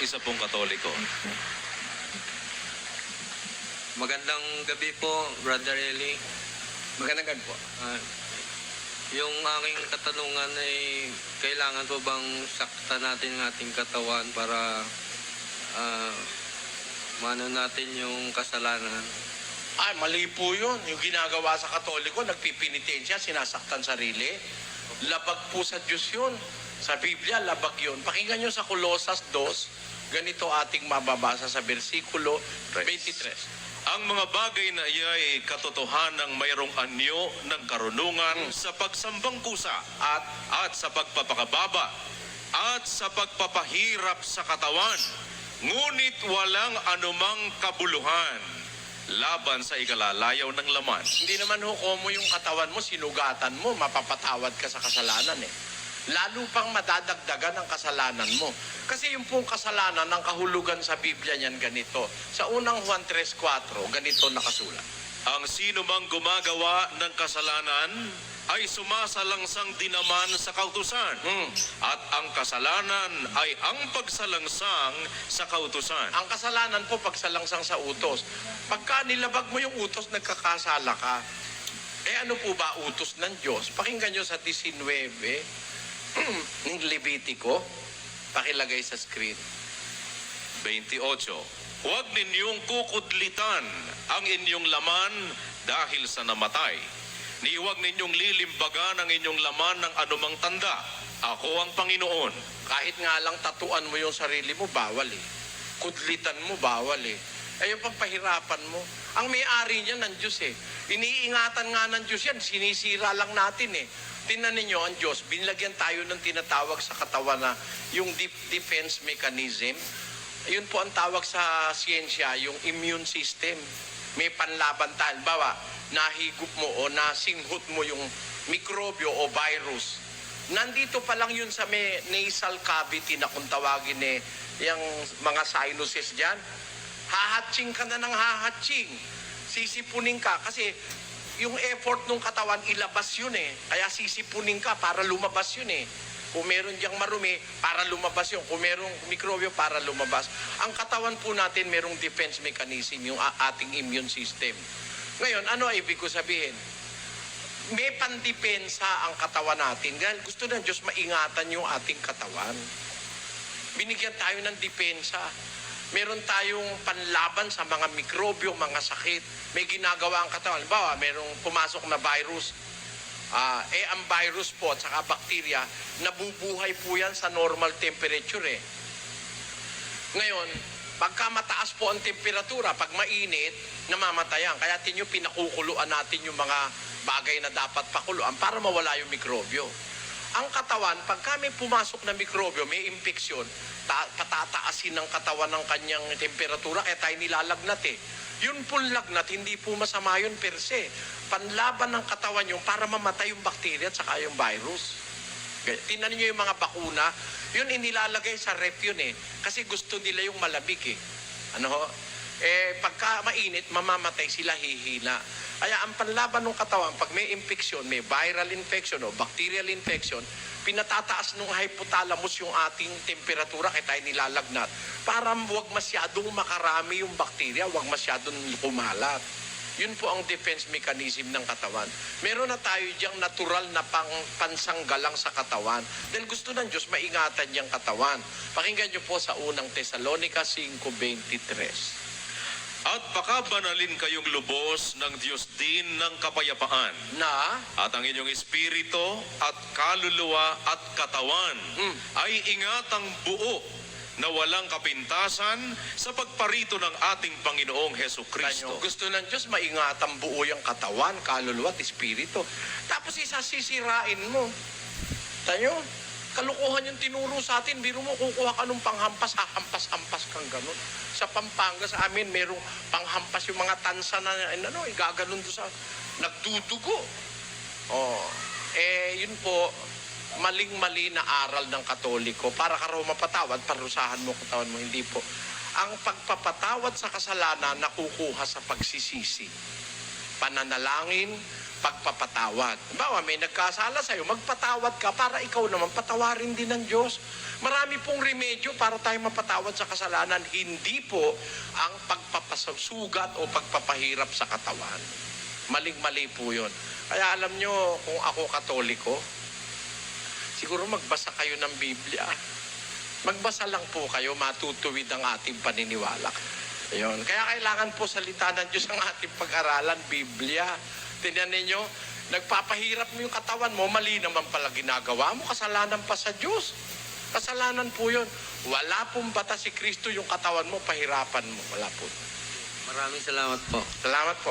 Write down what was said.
isa pong katoliko. Magandang gabi po, Brother Eli. Magandang gabi po. Ah, yung aking katanungan ay kailangan po bang sakta natin ang ating katawan para ah, mano natin yung kasalanan? Ay, mali po yun. Yung ginagawa sa katoliko, nagpipinitensya, sinasaktan sarili. Labag po sa Diyos yun. Sa Biblia, labag yun. Pakinggan nyo sa Colosas 2, ganito ating mababasa sa versikulo 23. Ang mga bagay na iyay katotohanang mayroong anyo ng karunungan sa pagsambang kusa at, at sa pagpapakababa at sa pagpapahirap sa katawan. Ngunit walang anumang kabuluhan laban sa ikalalayaw ng laman. Hindi naman ho mo yung katawan mo, sinugatan mo, mapapatawad ka sa kasalanan eh. Lalo pang madadagdagan ang kasalanan mo. Kasi yung pong kasalanan ng kahulugan sa Biblia niyan ganito. Sa unang Juan 3.4, ganito nakasulat. Ang sino mang gumagawa ng kasalanan ay sumasalangsang dinaman sa kautusan. Hmm. At ang kasalanan ay ang pagsalangsang sa kautusan. Ang kasalanan po pagsalangsang sa utos. Pagka nilabag mo yung utos, nagkakasala ka. Eh ano po ba utos ng Diyos? Pakinggan nyo sa 19 ng Levitico. Pakilagay sa screen. 28. Huwag ninyong kukudlitan ang inyong laman dahil sa namatay. Ni huwag ninyong lilimbagan ang inyong laman ng anumang tanda. Ako ang Panginoon. Kahit nga lang tatuan mo yung sarili mo, bawal eh. Kudlitan mo, bawal eh. Ay yung pampahirapan mo. Ang may-ari niyan ng Diyos eh. Iniingatan nga ng Diyos yan, sinisira lang natin eh. Tingnan ninyo ang Diyos, binlagyan tayo ng tinatawag sa katawan na yung deep defense mechanism. Yun po ang tawag sa siyensya, yung immune system. May panlaban tayo. Bawa, nahigup mo o nasinghot mo yung mikrobyo o virus. Nandito pa lang yun sa may nasal cavity na kung tawagin eh, yung mga sinuses dyan. Hahatching ka na ng hahatching. Sisipunin ka kasi yung effort ng katawan, ilabas yun eh. Kaya sisipunin ka para lumabas yun eh. Kung meron diyang marumi, para lumabas yun. Kung merong mikrobyo, para lumabas. Ang katawan po natin, merong defense mechanism, yung ating immune system. Ngayon, ano ibig ko sabihin? May pandepensa ang katawan natin. Dahil gusto ng Diyos maingatan yung ating katawan. Binigyan tayo ng depensa. Meron tayong panlaban sa mga mikrobyo, mga sakit. May ginagawa ang katawan. Bawa, merong pumasok na virus. Ah, eh, ang virus po at saka bakterya, nabubuhay po yan sa normal temperature eh. Ngayon, pagka mataas po ang temperatura, pag mainit, namamatayan. Kaya tinyo pinakukuluan natin yung mga bagay na dapat pakuluan para mawala yung mikrobyo. Ang katawan, pagka may pumasok na mikrobyo, may infeksyon, ta- patataasin ng katawan ng kanyang temperatura, kaya tayo nilalagnat eh. Yun pong lagnat, hindi po masama yun per se. Panlaban ng katawan yung para mamatay yung bakterya at saka yung virus. Tingnan niyo yung mga bakuna, yun inilalagay sa ref yun eh. Kasi gusto nila yung malamig eh. Ano ho? Eh, pagka mainit, mamamatay sila, hihina. Kaya ang panlaban ng katawan, pag may infection, may viral infection o bacterial infection, pinatataas ng hypothalamus yung ating temperatura kaya tayo nilalagnat para wag masyadong makarami yung bakterya, wag masyadong kumalat. Yun po ang defense mechanism ng katawan. Meron na tayo diyang natural na pang, pansanggalang sa katawan. Dahil gusto ng Diyos maingatan niyang katawan. Pakinggan niyo po sa unang Tesalonica 5.23. At pakabanalin kayong lubos ng Diyos din ng kapayapaan. Na, At ang inyong espiritu at kaluluwa at katawan Mm. ay ingatang buo na walang kapintasan sa pagparito ng ating Panginoong Heso Kristo. Tanyo, gusto ng Diyos maingatan buo yung katawan, kaluluwa at espiritu. Tapos isasisirain mo. Tanyo, kalukuhan yung tinuro sa atin. Biro mo, kukuha ka nung panghampas, hahampas-hampas kang ganun. Sa Pampanga, sa amin, merong panghampas yung mga tansa na, ano, igaganon doon sa, nagdudugo. Oh, eh, yun po, maling-mali na aral ng Katoliko. Para ka raw mapatawad, parusahan mo katawan mo. Hindi po. Ang pagpapatawad sa kasalanan nakukuha sa pagsisisi. Pananalangin, pagpapatawad. Bawa, may nagkasala sa'yo, magpatawad ka para ikaw naman patawarin din ng Diyos. Marami pong remedyo para tayo mapatawad sa kasalanan. Hindi po ang pagpapasugat o pagpapahirap sa katawan. Maling-mali po yun. Kaya alam nyo, kung ako katoliko, siguro magbasa kayo ng Biblia. Magbasa lang po kayo, matutuwid ang ating paniniwala. Ayun. Kaya kailangan po salita ng Diyos ang ating pag-aralan, Biblia. Tingnan ninyo, nagpapahirap mo yung katawan mo, mali naman pala ginagawa mo, kasalanan pa sa Diyos. Kasalanan po yun. Wala pong bata si Kristo yung katawan mo, pahirapan mo. Wala po. Maraming salamat po. Salamat po.